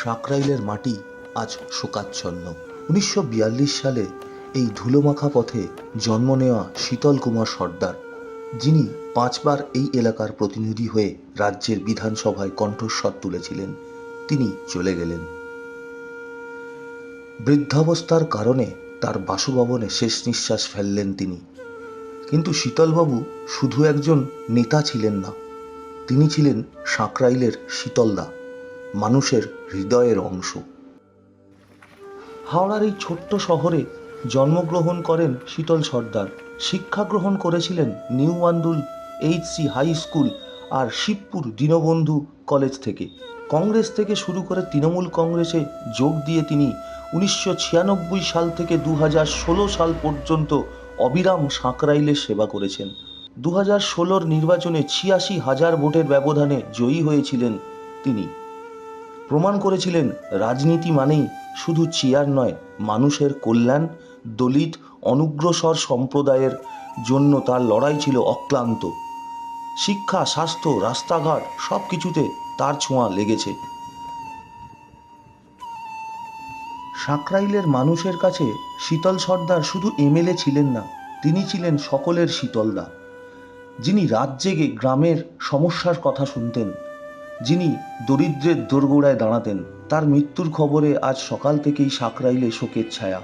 সাকরাইলের মাটি আজ শোকাচ্ছন্ন। উনিশশো বিয়াল্লিশ সালে এই ধুলোমাখা পথে জন্ম নেওয়া শীতল কুমার সর্দার, যিনি পাঁচবার এই এলাকার প্রতিনিধি হয়ে রাজ্যের বিধানসভায় কণ্ঠস্বর তুলেছিলেন। তিনি চলে গেলেন। বৃদ্ধাবস্থার কারণে তার বাসভবনে শেষ নিঃশ্বাস ফেললেন তিনি। কিন্তু শীতলবাবু শুধু একজন নেতা ছিলেন না, তিনি ছিলেন সাঁকরাইলের শীতলদা। মানুষের হৃদয়ের অংশ। হাওড়ার এই ছোট্ট শহরে জন্মগ্রহণ করেন শীতল সর্দার। শিক্ষা গ্রহণ করেছিলেন new Andul H C high school আর শিবপুর দীনবন্ধু কলেজ থেকে। কংগ্রেস থেকে শুরু করে তৃণমূল কংগ্রেসে যোগ দিয়ে তিনি উনিশশো ছিয়ানব্বই সাল থেকে দু সাল পর্যন্ত অবিরাম সাঁকরাইলের সেবা করেছেন। দু হাজার ষোলোর নির্বাচনে ছিয়াশি হাজার ভোটের ব্যবধানে জয়ী হয়েছিলেন তিনি। প্রমাণ করেছিলেন রাজনীতি মানেই শুধু চেয়ার নয়, মানুষের কল্যাণ, দলিত, অনুগ্রসর সম্প্রদায়ের জন্য তার লড়াই ছিল অক্লান্ত। শিক্ষা, স্বাস্থ্য, রাস্তাঘাট সব কিছুতে তার ছোঁয়া লেগেছে। সাঁকরাইলের মানুষের কাছে শীতল সর্দার শুধু এমএলএ ছিলেন না, তিনি ছিলেন সকলের শীতলদা। যিনি রাত জেগে গ্রামের সমস্যার কথা শুনতেন যিনি দরিদ্রের দোরগোড়ায় দাঁড়াতেন, তার মৃত্যুর খবরে আজ সকাল থেকেই সাঁকরাইলে শোকের ছায়া।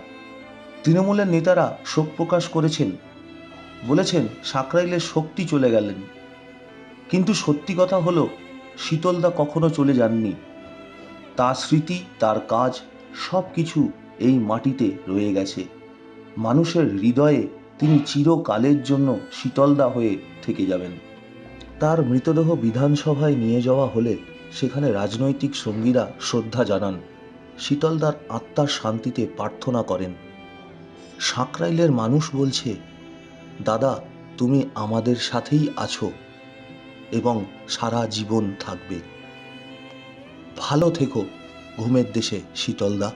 তৃণমূলের নেতারা শোক প্রকাশ করেছেন। বলেছেন সাঁকরাইলের শক্তি চলে গেলেন। কিন্তু সত্যি কথা হলো শীতলদা কখনো চলে যাননি। তার স্মৃতি, তার কাজ সব কিছু এই মাটিতে রয়ে গেছে। মানুষের হৃদয়ে তিনি চিরকালের জন্য শীতলদা হয়ে থেকে যাবেন। তার মৃতদেহ বিধানসভায় নিয়ে যাওয়া হলে সেখানে রাজনৈতিক সঙ্গীরা শ্রদ্ধা জানান। শীতলদার আত্মার শান্তিতে প্রার্থনা করেন। সাঁকরাইলের মানুষ বলছে, দাদা, তুমি আমাদের সাথেই আছো এবং সারা জীবন থাকবে। ভালো থেকো ঘুমের দেশে, শীতলদা।